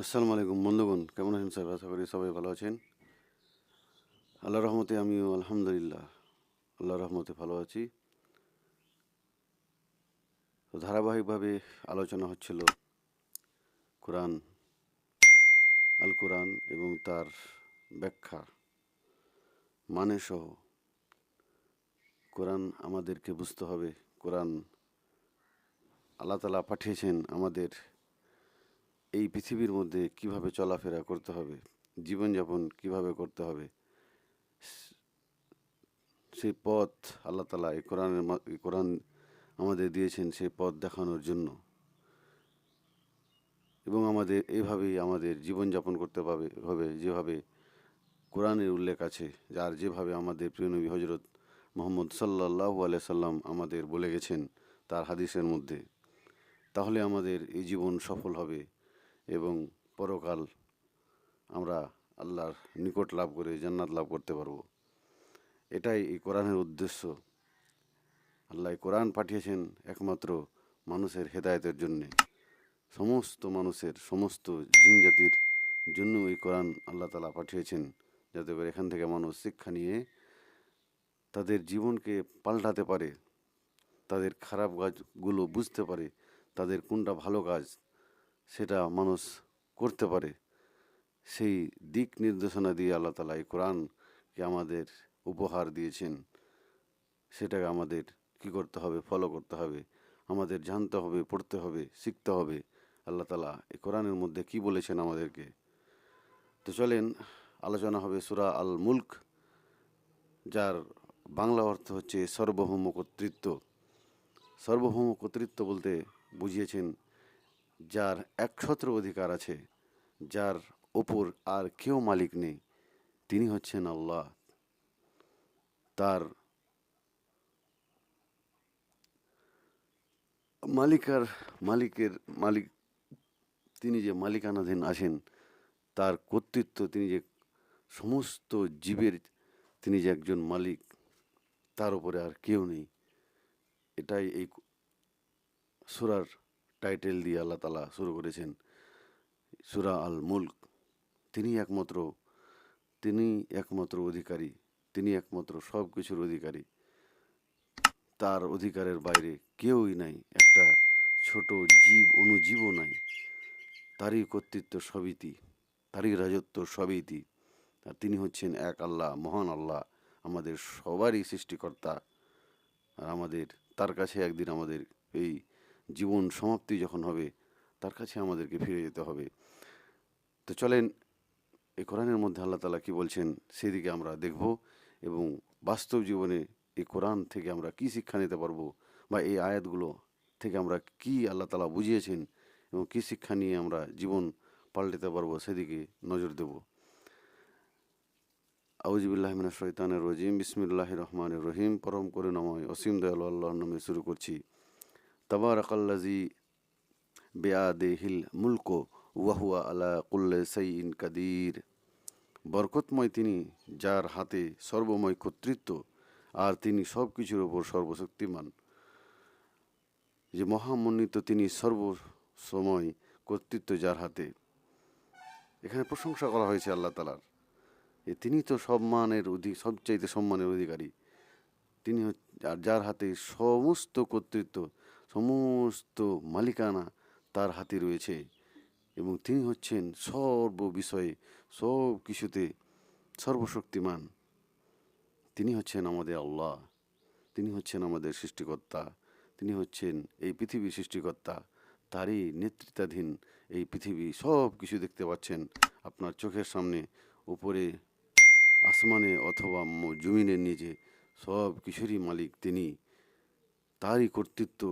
আসসালামু আলাইকুম বন্ধুগণ, কেমন আছেন স্যার? আশা করি সবাই ভালো আছেন। আল্লাহ রহমতে আমিও আলহামদুলিল্লাহ আল্লাহ রহমতে ভালো আছি। তো ধারাবাহিকভাবে আলোচনা হচ্ছিল কোরআন আল কোরআন এবং তার ব্যাখ্যা মানে সহ। কোরআন আমাদেরকে বুঝতে হবে, কোরআন আল্লাহ তালা পাঠিয়েছেন আমাদের এই পৃথিবীর মধ্যে কীভাবে চলাফেরা করতে হবে? জীবনযাপন কীভাবে করতে হবে? সেই পথ আল্লাহ তালা এই কোরআনের কোরআন আমাদের দিয়েছেন সেই পথ দেখানোর জন্য। এবং আমাদের এইভাবেই আমাদের জীবনযাপন করতে পাবে, হবে যেভাবে কোরআনের উল্লেখ আছে, যার যেভাবে আমাদের প্রিয় নবী হজরত মোহাম্মদ সাল্লাহু আলাই সাল্লাম আমাদের বলে গেছেন তার হাদিসের মধ্যে। তাহলে আমাদের এই জীবন সফল হবে। এবং পরকাল আমরা আল্লাহর নিকট লাভ করে জান্নাত লাভ করতে পারব। এটাই এই কোরআনের উদ্দেশ্য। আল্লাহ কোরআন পাঠিয়েছেন একমাত্র মানুষের হেদায়তের জন্যে। সমস্ত মানুষের সমস্ত জিন জাতির জন্য এই কোরআন আল্লাহ তালা পাঠিয়েছেন যাতে করে এখান থেকে মানুষ শিক্ষা নিয়ে তাদের জীবনকে পাল্টাতে পারে, তাদের খারাপ কাজগুলো বুঝতে পারে, তাদের কোনটা ভালো কাজ সেটা মানুষ করতে পারে। সেই দিক নির্দেশনা দিয়ে আল্লাহ তালা এই কোরআনকে আমাদের উপহার দিয়েছেন। সেটাকে আমাদের কি করতে হবে? ফলো করতে হবে। আমাদের জানতে হবে, পড়তে হবে, শিখতে হবে। আল্লাহ তালা এই কোরআনের মধ্যে কি বলেছেন আমাদেরকে? তো চলেন, আলোচনা হবে সুরা আল মুল্ক যার বাংলা অর্থ হচ্ছে সর্বভৌম কর্তৃত্ব। সার্বভৌম কর্তৃত্ব বলতে বুঝিয়েছেন যার একছত্র অধিকার আছে, যার ওপর আর কেউ মালিক নেই, তিনি হচ্ছেন আল্লাহ। তার মালিকার মালিকের মালিক, তিনি যে মালিকানাধীন আছেন, তার কর্তৃত্ব তিনি যে সমস্ত জীবের তিনি যে একজন মালিক, তার উপরে আর কেউ নেই। এটাই এই সুরার টাইটেল দিয়ে আল্লাহ তালা শুরু করেছেন সুরা আল মুল্ক তিনি একমাত্র তিনি একমাত্র অধিকারী, তিনি একমাত্র সব কিছুর অধিকারী। তার অধিকারের বাইরে কেউই নাই, একটা ছোট জীব, অনুজীবও নাই। তারই কর্তৃত্ব সবিতি তারই রাজত্ব সবিতি আর তিনি হচ্ছেন এক আল্লাহ, মহান আল্লাহ, আমাদের সবারই সৃষ্টিকর্তা। আর আমাদের, তার কাছে একদিন আমাদের এই জীবন সমাপ্তি যখন হবে, তার কাছে আমাদেরকে ফিরে যেতে হবে। তো চলেন, এই কোরআনের মধ্যে আল্লাহ তালা কি বলছেন, সেদিকে আমরা দেখব এবং বাস্তব জীবনে এই কোরআন থেকে আমরা কি শিক্ষা নিতে পারব বা এই আয়াতগুলো থেকে আমরা কি আল্লাহ তালা বুঝিয়েছেন এবং কি শিক্ষা নিয়ে আমরা জীবন পাল্টাতে পারব, সেদিকে নজর দেব। আউজিবুল্লাহমিনা শৈতানের রজিম। বিসমিল্লাহ রহমানের রহিম। পরম করুণাময়, অসীম দয়াল আল্লাহর নামে শুরু করছি। তাবারাকাল্লাজি বেআদেহিল মুলক ওয়াহুয়া আলা কুল্লে সাইন কাদির বরকতময় তিনি, যার হাতে সর্বময় কর্তৃত্ব, আর তিনি সব কিছুর ওপর সর্বশক্তিমান। যে মহামন্বিত তিনি সর্বসময় কর্তৃত্ব যার হাতে। এখানে প্রশংসা করা হয়েছে আল্লাহ তালার যে তিনি তো সম্মানের অধিক সবচাইতে সম্মানের অধিকারী। তিনি আর যার হাতে সমস্ত কর্তৃত্ব সমস্ত মালিকানা তার হাতে রয়েছে এবং তিনি হচ্ছেন সর্ব বিষয়ে সব কিছুতে সর্বশক্তিমান। তিনি হচ্ছেন আমাদের আল্লাহ, তিনি হচ্ছেন আমাদের সৃষ্টিকর্তা, তিনি হচ্ছেন এই পৃথিবীর সৃষ্টিকর্তা, তারই নেতৃত্বাধীন এই পৃথিবী। সব কিছু দেখতে পাচ্ছেন আপনার চোখের সামনে, উপরে, আসমানে অথবা জমিনের নিচে। সব কিছুরই মালিক তিনি। তারই কর্তৃত্ব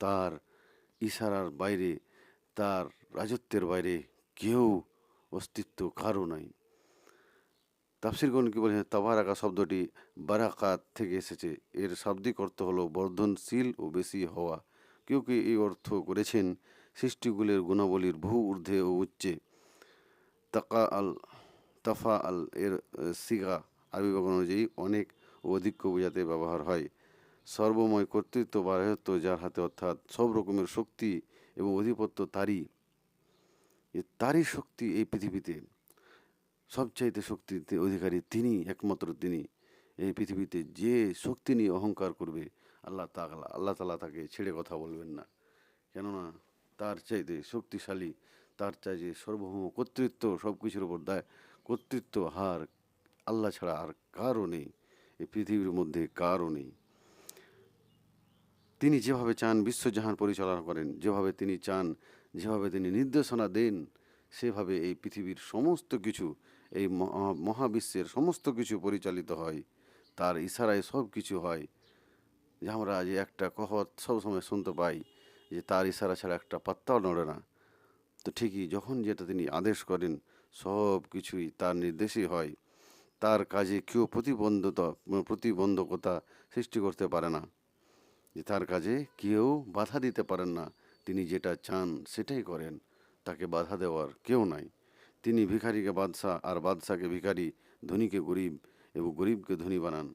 তার ইশারার বাইরে, তার রাজত্বের বাইরে কেউ অস্তিত্ব কারও নাই। তাফসিরগণ কি বলেছেন তাবারাকা শব্দটি বারাকাত থেকে এসেছে। এর শাব্দিক অর্থ হলো বর্ধনশীল ও বেশি হওয়া। কেউ কেউ এই অর্থ করেছেন? সৃষ্টিগুলির গুণাবলীর বহু ঊর্ধ্বে ও উচ্চে। তাকা আল, তাফা আল এর সিগা আরবি অনুযায়ী অনেক অধিক্য বোঝাতে ব্যবহার হয়। সর্বময় কর্তৃত্ব বা রাজত্ব যার হাতে অর্থাৎ সব রকমের শক্তি এবং অধিপত্য তারই। তারই শক্তি এই পৃথিবীতে। সবচাইতে শক্তিতে অধিকারী তিনি, একমাত্র তিনি। এই পৃথিবীতে যে শক্তি নিয়ে অহংকার করবে, আল্লাহ তাআলা, আল্লাহ তালা তাকে ছেড়ে কথা বলবেন না। কেননা তার চাইতে শক্তিশালী, তার চাইতে সর্বভৌম কর্তৃত্ব সব কিছুর উপর দায়, কর্তৃত্ব হার আল্লাহ ছাড়া আর কারও নেই। এই পৃথিবীর মধ্যে কারও নেই। তিনি যেভাবে চান বিশ্বজাহান পরিচালনা করেন, যেভাবে তিনি চান, যেভাবে তিনি নির্দেশনা দেন, সেভাবে এই পৃথিবীর সমস্ত কিছু, এই মহা- মহাবিশ্বের সমস্ত কিছু পরিচালিত হয়, তার ইশারায় সব কিছু হয়। যে আমরা যে একটা কহত সবসময় শুনতে পাই যে তার ইশারা ছাড়া একটা পাত্তাও নড়ে না। তো ঠিকই যখন যেটা তিনি আদেশ করেন, সব কিছুই তার নির্দেশই হয়। তার কাজে কেউ প্রতিবন্ধতা, প্রতিবন্ধকতা সৃষ্টি করতে পারে না। যে তার কাজে কেউ বাধা দিতে পারেন না। তিনি যেটা চান সেটাই করেন। তাকে বাধা দেওয়ার কেউ নাই। তিনি ভিখারিকে বাদশাহ আর বাদশাকে ভিখারি, ধনীকে গরিব এবং গরিবকে ধনী বানান।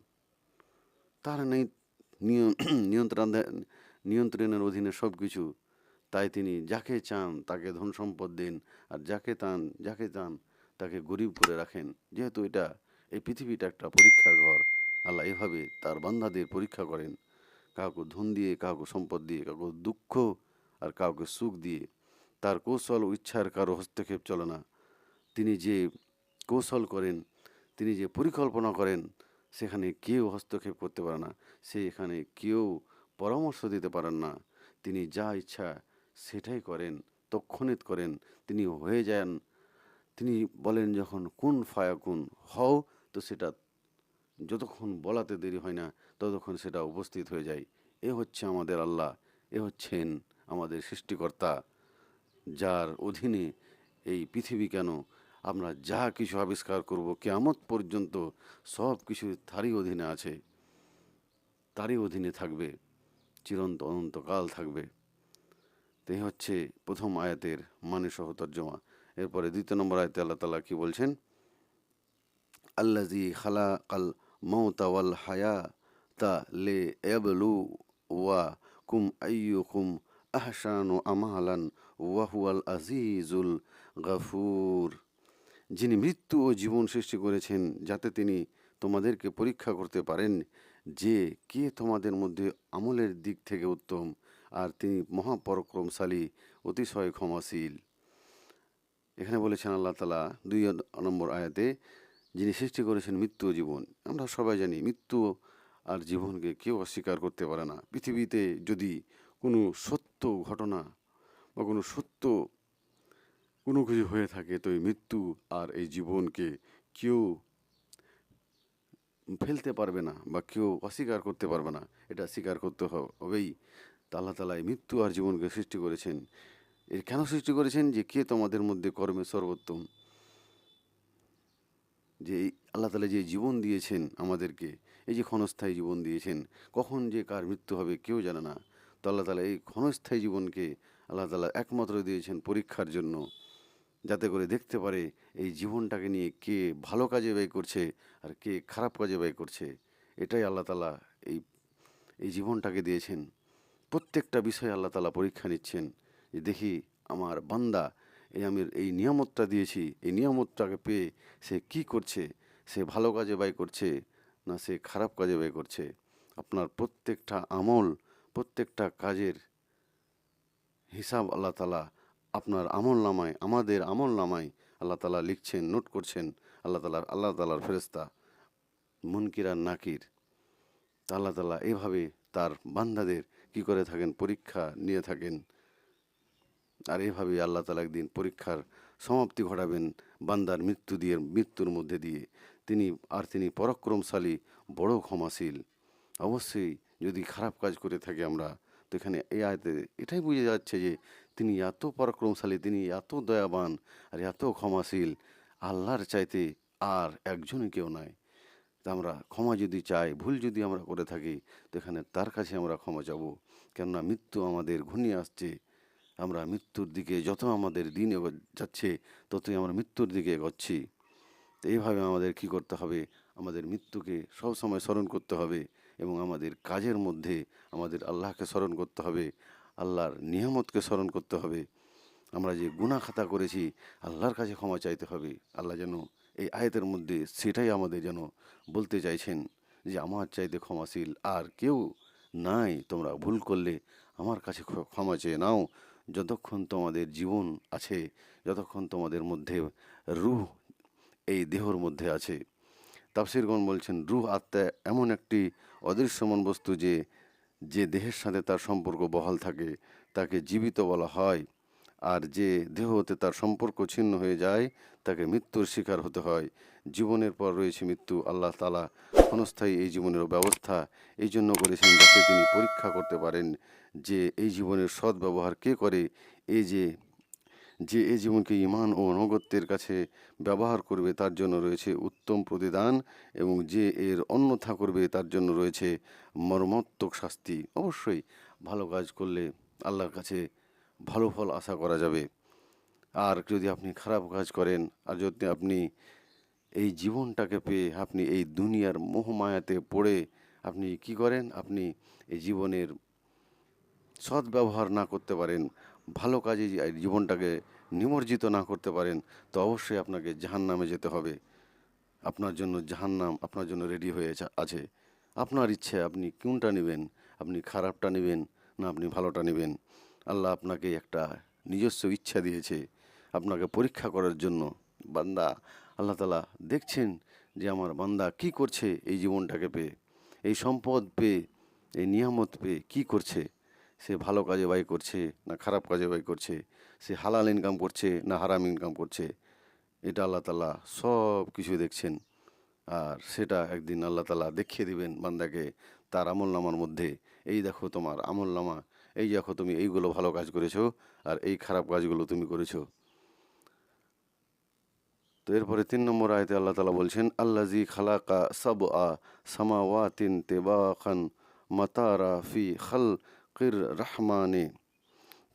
তার নেই নিয়- নিয়ন্ত্রণ নিয়ন্ত্রণের অধীনে সব কিছু তাই তিনি যাকে চান তাকে ধন সম্পদ দেন আর যাকে চান যাকে চান তাকে গরিব করে রাখেন। যেহেতু এটা, এই পৃথিবীটা একটা পরীক্ষার ঘর, আল্লাহ এভাবে তার বান্ধাদের পরীক্ষা করেন। কাউকে ধন দিয়ে, কাউকে সম্পদ দিয়ে, কাউকে দুঃখ আর কাউকে সুখ দিয়ে, তার কৌশল ও ইচ্ছার কারও হস্তক্ষেপ চলে না। তিনি যে কৌশল করেন, তিনি যে পরিকল্পনা করেন, সেখানে কেউ হস্তক্ষেপ করতে পারে না। সে এখানে কেউ পরামর্শ দিতে পারেন না। তিনি যা ইচ্ছা সেটাই করেন তৎক্ষণিত করেন, তিনি হয়ে যান। তিনি বলেন, যখন কোন ফায়া কোন হও, তো সেটা যতক্ষণ বলাতে দেরি হয় না, ততক্ষণ সেটা উপস্থিত হয়ে যায়। এ হচ্ছে আমাদের আল্লাহ, এ হচ্ছেন আমাদের সৃষ্টিকর্তা, যার অধীনে এই পৃথিবী কেন? আমরা যা কিছু আবিষ্কার করব, কেয়ামত পর্যন্ত সব কিছু তারই অধীনে আছে। তারই অধীনে থাকবে, চিরন্ত অনন্তকাল থাকবে। তো হচ্ছে প্রথম আয়াতের মানে সহ তর্জমা। এরপরে দ্বিতীয় নম্বর আয়তে আল্লাহ তালা কি বলছেন? আল্লাজি খালা কাল মৌতা ওয়াল হায়া তা লে ওয়া কুম আইয়ুকুম আহসানু আমালান ওয়াহুয়াল আজিজুল গাফুর যিনি মৃত্যু ও জীবন সৃষ্টি করেছেন, যাতে তিনি তোমাদেরকে পরীক্ষা করতে পারেন যে কে তোমাদের মধ্যে আমলের দিক থেকে উত্তম, আর তিনি মহাপরাক্রমশালী, অতিশয় ক্ষমাশীল। এখানে বলেছেন আল্লাহ তালা দুই নম্বর আয়াতে যিনি সৃষ্টি করেছেন মৃত্যু জীবন, আমরা সবাই জানি মৃত্যু আর জীবনকে কেউ অস্বীকার করতে পারে না। পৃথিবীতে যদি কোনো সত্য ঘটনা বা কোনো সত্য কোনো কিছু হয়ে থাকে, তো এই মৃত্যু আর এই জীবনকে কেউ ফেলতে পারবে না বা কেউ অস্বীকার করতে পারবে না। এটা স্বীকার করতে হবেই। তা আল্লাহ তালা এই মৃত্যু আর জীবনকে সৃষ্টি করেছেন। এর কেন সৃষ্টি করেছেন যে কে তোমাদের মধ্যে কর্মে সর্বোত্তম? যে এই আল্লাহ তালা যে জীবন দিয়েছেন আমাদেরকে, এই যে ক্ষণস্থায়ী জীবন দিয়েছেন, কখন যে কার মৃত্যু হবে কেউ জানে না। তো আল্লাহ তালা এই ক্ষণস্থায়ী জীবনকে আল্লাহ তালা একমাত্র দিয়েছেন পরীক্ষার জন্য, যাতে করে দেখতে পারে এই জীবনটাকে নিয়ে কে ভালো কাজে ব্যয় করছে আর কে খারাপ কাজে ব্যয় করছে। এটাই আল্লাহ তালা এই এই জীবনটাকে দিয়েছেন। প্রত্যেকটা বিষয়ে আল্লাহ তালা পরীক্ষা নিচ্ছেন যে দেখি আমার বান্দা এই আমি এই নিয়ামতটা দিয়েছি, এই নিয়ামতটাকে পেয়ে সে কি করছে? সে ভালো কাজে ব্যয় করছে না সে খারাপ কাজে ব্যয় করছে? আপনার প্রত্যেকটা আমল, প্রত্যেকটা কাজের হিসাব আল্লাহ তালা আপনার আমল নামায়, আমাদের আমল নামায় আল্লাহ তালা লিখছেন, নোট করছেন আল্লাহ তালা আল্লাহ তালার ফেরেস্তা মুনকির নাকির। আল্লাহ তালা এভাবে তার বান্দাদের কি করে থাকেন? পরীক্ষা নিয়ে থাকেন। আর এভাবে আল্লাহ তালা একদিন পরীক্ষার সমাপ্তি ঘটাবেন বান্দার মৃত্যু দিয়ে, মৃত্যুর মধ্যে দিয়ে। তিনি, আর তিনি পরাক্রমশালী, বড় ক্ষমাশীল। অবশ্যই যদি খারাপ কাজ করে থাকি আমরা, তো এখানে এই আয়তে এটাই বোঝা যাচ্ছে যে তিনি এত পরাক্রমশালী, তিনি এত দয়াবান আর এত ক্ষমাশীল। আল্লাহর চাইতে আর একজনই কেউ নাই। আমরা ক্ষমা যদি চাই, ভুল যদি আমরা করে থাকি, তো এখানে তার কাছে আমরা ক্ষমা চাবো। কেননা মৃত্যু আমাদের ঘনিয়ে আসছে আমরা মৃত্যুর দিকে যত আমাদের দিন যাচ্ছে, ততই আমরা মৃত্যুর দিকে এগোচ্ছি। তো এইভাবে আমাদের কি করতে হবে? আমাদের মৃত্যুকে সব সময় স্মরণ করতে হবে এবং আমাদের কাজের মধ্যে আমাদের আল্লাহকে স্মরণ করতে হবে, আল্লাহর নিয়ামতকে স্মরণ করতে হবে। আমরা যে গুনাহ খাতা করেছি, আল্লাহর কাছে ক্ষমা চাইতে হবে। আল্লাহ যেন এই আয়াতের মধ্যে সেটাই আমাদের যেন বলতে চাইছেন যে, আমার চাইতে ক্ষমাশীল আর কেউ নাই। তোমরা ভুল করলে আমার কাছে ক্ষমা চেয়ে নাও। যতক্ষণ তোমাদের জীবন আছে, যতক্ষণ তোমাদের মধ্যে রুহ, এই দেহর মধ্যে আছে, তাফসিরগণ বলছেন, রুহ আত্মা এমন একটি অদৃশ্যমান বস্তু যে যে দেহের সাথে তার সম্পর্ক বহাল থাকে, তাকে জীবিত বলা হয়, আর যে দেহ হতে তার সম্পর্ক ছিন্ন হয়ে যায়, তাকে মৃত্যুর শিকার হতে হয়। জীবনের পর রয়েছে মৃত্যু, আল্লাহ তালা ক্ষণস্থায়ী এই জীবনের ব্যবস্থা। এই জন্য করেছেন যাতে তিনি পরীক্ষা করতে পারেন যে এই জীবনের সৎ ব্যবহার কে করে, এই যে যে এই জীবনকে ইমান ও অনগত্যের কাছে ব্যবহার করবে তার জন্য রয়েছে উত্তম প্রতিদান এবং যে এর অন্যথা করবে তার জন্য রয়েছে মর্মাত্মক শাস্তি। অবশ্যই ভালো কাজ করলে আল্লাহর কাছে ভালো ফল আশা করা যাবে। আর যদি আপনি খারাপ কাজ করেন, আর যদি আপনি এই জীবনটাকে পেয়ে আপনি এই দুনিয়ার মোহমায়াতে পড়ে আপনি কি করেন? আপনি এই জীবনের সৎ ব্যবহার না করতে পারেন, ভালো কাজে জীবনটাকে নিমজ্জিত না করতে পারেন, তো অবশ্যই আপনাকে জাহান্নামে যেতে হবে। আপনার জন্য জাহান্নাম আপনার জন্য রেডি হয়ে আছে। আপনার ইচ্ছে, আপনি কোনটা নেবেন? আপনি খারাপটা নেবেন না আপনি ভালোটা নেবেন? আল্লাহ আপনাকে একটা নিজস্ব ইচ্ছা দিয়েছে। আপনাকে পরীক্ষা করার জন্য, বান্দা আল্লাহ তালা দেখছেন যে আমার বান্দা কি করছে এই জীবনটাকে পেয়ে, এই সম্পদ পেয়ে, এই নিয়ামত পেয়ে কি করছে? সে ভালো কাজে ব্যয় করছে না খারাপ কাজে ব্যয় করছে? সে হালাল ইনকাম করছে না হারাম ইনকাম করছে? এটা আল্লাহ তালা সব কিছু দেখছেন। আর সেটা একদিন আল্লাহ তালা দেখিয়ে দিবেন বান্দাকে তার আমল নামার মধ্যে। এই দেখো তোমার আমল নামা, এই দেখো তুমি এইগুলো ভালো কাজ করেছ আর এই খারাপ কাজগুলো তুমি করেছ। তো এরপরে তিন নম্বর আয়তে আল্লাহ তালা বলছেন আল্লাজি খালাকা সাব আ সামাওয়াতিন তেবাখান মাতারা ফি খাল কির রহমানে,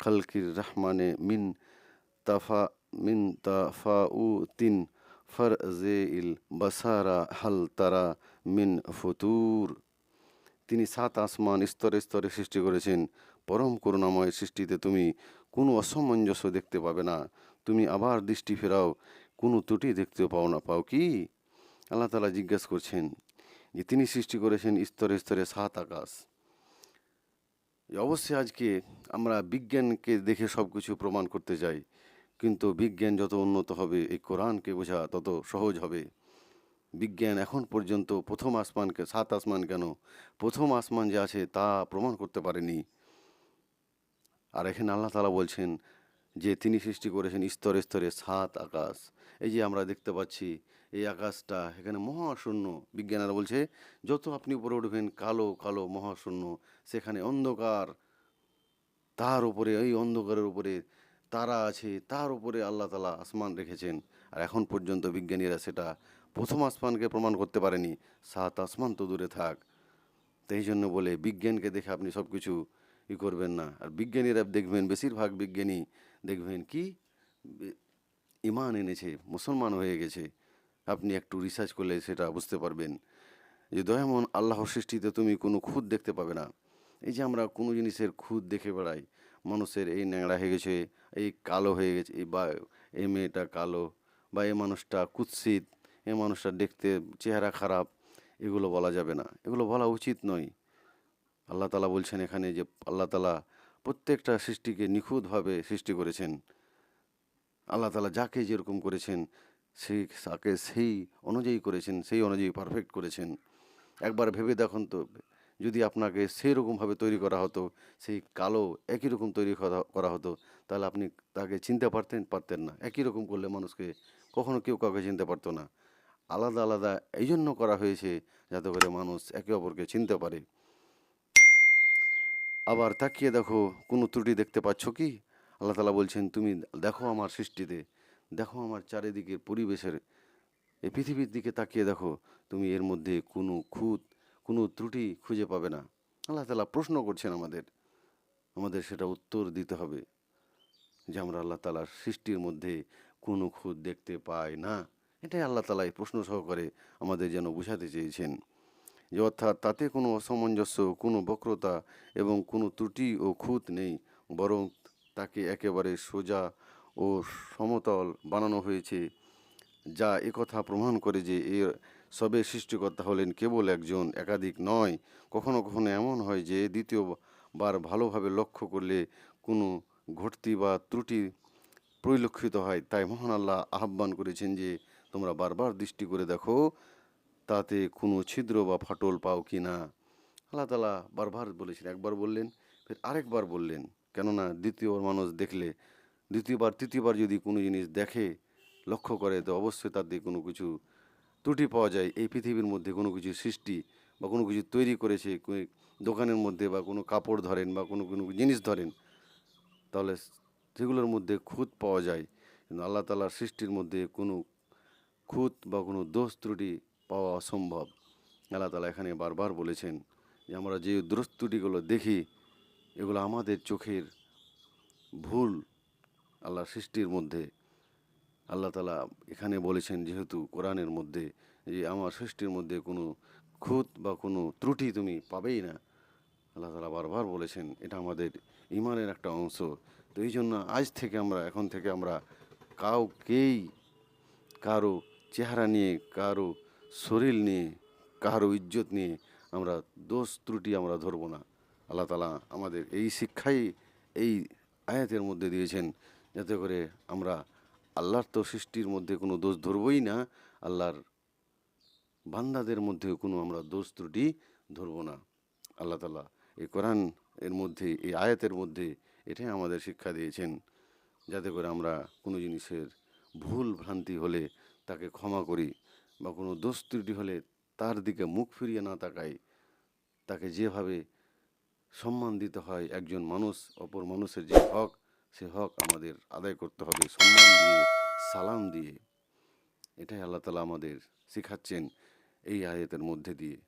খালকির রহমানে মিন তাফা, মিন তাফাউতিন ফরজে ইল বাসারা হাল তারা মিন ফতুর। তিনি সাত আসমান স্তরে স্তরে সৃষ্টি করেছেন। পরম করুণাময় সৃষ্টিতে তুমি কোনো অসামঞ্জস্য দেখতে পাবে না। তুমি আবার দৃষ্টি ফেরাও। কোনো ত্রুটি দেখতে পাও না, পাও কি? আল্লাহ তালা জিজ্ঞেস করছেন যে, তিনি সৃষ্টি করেছেন স্তরে স্তরে সাত আকাশ। অবশ্যই আজকে আমরা বিজ্ঞানকে দেখে সব কিছু প্রমাণ করতে যাই কিন্তু বিজ্ঞান যত উন্নত হবে, এই কোরআনকে বোঝা তত সহজ হবে। বিজ্ঞান এখন পর্যন্ত প্রথম আসমানকে, সাত আসমান কেন? প্রথম আসমান যে আছে তা প্রমাণ করতে পারেনি। আর এখানে আল্লাহ তালা বলছেন যে তিনি সৃষ্টি করেছেন স্তরে স্তরে সাত আকাশ। এই যে আমরা দেখতে পাচ্ছি, এই আকাশটা এখানে মহাশূন্য। বিজ্ঞানীরা বলছে, যত আপনি উপরে উঠবেন, কালো কালো মহাশূন্য, সেখানে অন্ধকার। তার উপরে ওই অন্ধকারের উপরে তারা আছে, তার উপরে আল্লাহ তালা আসমান রেখেছেন। আর এখন পর্যন্ত বিজ্ঞানীরা সেটা প্রথম আসমানকে প্রমাণ করতে পারেনি। সাত আসমান তো দূরে থাক। তো এই জন্য বলে বিজ্ঞানকে দেখে আপনি সব কিছু ই করবেন না। আর বিজ্ঞানীরা দেখবেন, বেশিরভাগ বিজ্ঞানী দেখবেন কি ইমান এনেছে, মুসলমান হয়ে গেছে। আপনি একটু রিসার্চ করলে সেটা বুঝতে পারবেন যে দয়ামন আল্লাহর সৃষ্টিতে তুমি কোনো খুদ দেখতে পাবে না। এই যে আমরা কোনো জিনিসের খুদ দেখে বেড়াই, মানুষের এই ন্যাংড়া হয়ে গেছে, এই কালো হয়ে গেছে, এই বা, এই মেয়েটা কালো বা এই মানুষটা কুৎসিত, এই মানুষটা দেখতে চেহারা খারাপ, এগুলো বলা যাবে না। এগুলো বলা উচিত নয়। আল্লাহ তালা বলছেন এখানে যে আল্লাহ তালা প্রত্যেকটা সৃষ্টিকে নিখুঁতভাবে সৃষ্টি করেছেন। আল্লাহ তালা যাকে যেরকম করেছেন সেই তাকে সেই অনুযায়ী করেছেন, সেই অনুযায়ী পারফেক্ট করেছেন। একবার ভেবে দেখুন তো, যদি আপনাকে সেই রকমভাবে তৈরি করা হতো, সেই কালো একই রকম তৈরি করা- করা হতো, তাহলে আপনি তাকে চিনতে পারতেন পারতেন না। একই রকম করলে মানুষকে কখনো কেউ কাউকে চিনতে পারতো না। আলাদা আলাদা এই জন্য করা হয়েছে যাতে করে মানুষ একে অপরকে চিনতে পারে। আবার তাকিয়ে দেখো, কোনো ত্রুটি দেখতে পাচ্ছ কি? আল্লাহ তালা বলছেন, তুমি দেখো আমার সৃষ্টিতে, দেখো আমার চারিদিকের পরিবেশের, এই পৃথিবীর দিকে তাকিয়ে দেখো, তুমি এর মধ্যে কোনো খুঁত, কোনো ত্রুটি খুঁজে পাবে না। আল্লাহ তালা প্রশ্ন করছেন আমাদের আমাদের সেটা উত্তর দিতে হবে, যে আমরা আল্লাহ তালার সৃষ্টির মধ্যে কোনো খুঁত দেখতে পাই না। এটাই আল্লাহ তালা এই প্রশ্ন সহকারে আমাদের যেন বুঝাতে চেয়েছেন। অর্থাৎ তাতে কোনো অসামঞ্জস্য, কোনো বক্রতা এবং কোনো ত্রুটি ও খুঁত নেই, বরং তাকে একেবারে সোজা ও সমতল বানানো হয়েছে, যা একথা প্রমাণ করে যে এর সবে সৃষ্টিকর্তা হলেন কেবল একজন একাধিক নয়। কখনো কখনো এমন হয় যে দ্বিতীয়বার ভালোভাবে লক্ষ্য করলে কোনো ঘটতি বা ত্রুটি পরিলক্ষিত হয়। তাই মহান আল্লাহ আহ্বান করেছেন যে তোমরা বারবার দৃষ্টি করে দেখো তাতে কোনো ছিদ্র বা ফাটল পাও কি না? আল্লাহ তালা বারবার বলেছেন, একবার বললেন, ফের আরেকবার বললেন। কেননা দ্বিতীয়বার মানুষ দেখলে, দ্বিতীয়বার, তৃতীয়বার যদি কোনো জিনিস দেখে, লক্ষ্য করে, তো অবশ্যই তাতে কোনো কিছু ত্রুটি পাওয়া যায়। এই পৃথিবীর মধ্যে কোনো কিছু সৃষ্টি বা কোনো কিছু তৈরি করেছে দোকানের মধ্যে বা কোনো কাপড় ধরেন বা কোনো কোনো জিনিস ধরেন, তাহলে সেগুলোর মধ্যে খুঁত পাওয়া যায়। কিন্তু আল্লাহ তালার সৃষ্টির মধ্যে কোনো খুঁত বা কোনো দোষ ত্রুটি পাওয়া অসম্ভব। আল্লাহ তালা এখানে বারবার বলেছেন যে, আমরা যে দোষ ত্রুটিগুলো দেখি, এগুলো আমাদের চোখের ভুল আল্লাহর সৃষ্টির মধ্যে। আল্লাহ তালা এখানে বলেছেন, যেহেতু কোরআনের মধ্যে যে আমার সৃষ্টির মধ্যে কোনো খুঁত বা কোনো ত্রুটি তুমি পাবেই না, আল্লাহ তালা বারবার বলেছেন, এটা আমাদের ইমানের একটা অংশ। তো এই জন্য আজ থেকে আমরা, এখন থেকে আমরা কাউকেই, কারও চেহারা নিয়ে, কারও শরীর নিয়ে, কারও ইজ্জত নিয়ে আমরা দোষ ত্রুটি আমরা ধরবো না। আল্লাহ তালা আমাদের এই শিক্ষাই এই আয়াতের মধ্যে দিয়েছেন যাতে করে আমরা আল্লাহর তো সৃষ্টির মধ্যে কোনো দোষ ধরবই না, আল্লাহর বান্দাদের মধ্যে কোনো আমরা দোষ ত্রুটি ধরবো না। আল্লাহ তালা এই কোরআন এর মধ্যে, এই আয়াতের মধ্যে এটাই আমাদের শিক্ষা দিয়েছেন যাতে করে আমরা কোনো জিনিসের ভুল ভ্রান্তি হলে তাকে ক্ষমা করি। বা কোনো দোষ ত্রুটি হলে তার দিকে মুখ ফিরিয়ে না তাকায়, তাকে যেভাবে সম্মান দিতে হয় একজন মানুষ, অপর মানুষের যে হক, সে হক আমাদের আদায় করতে হবে। সম্মান দিয়ে, সালাম দিয়ে। এটাই আল্লাহ তালা আমাদের শেখাচ্ছেন এই আয়াতের মধ্যে দিয়ে।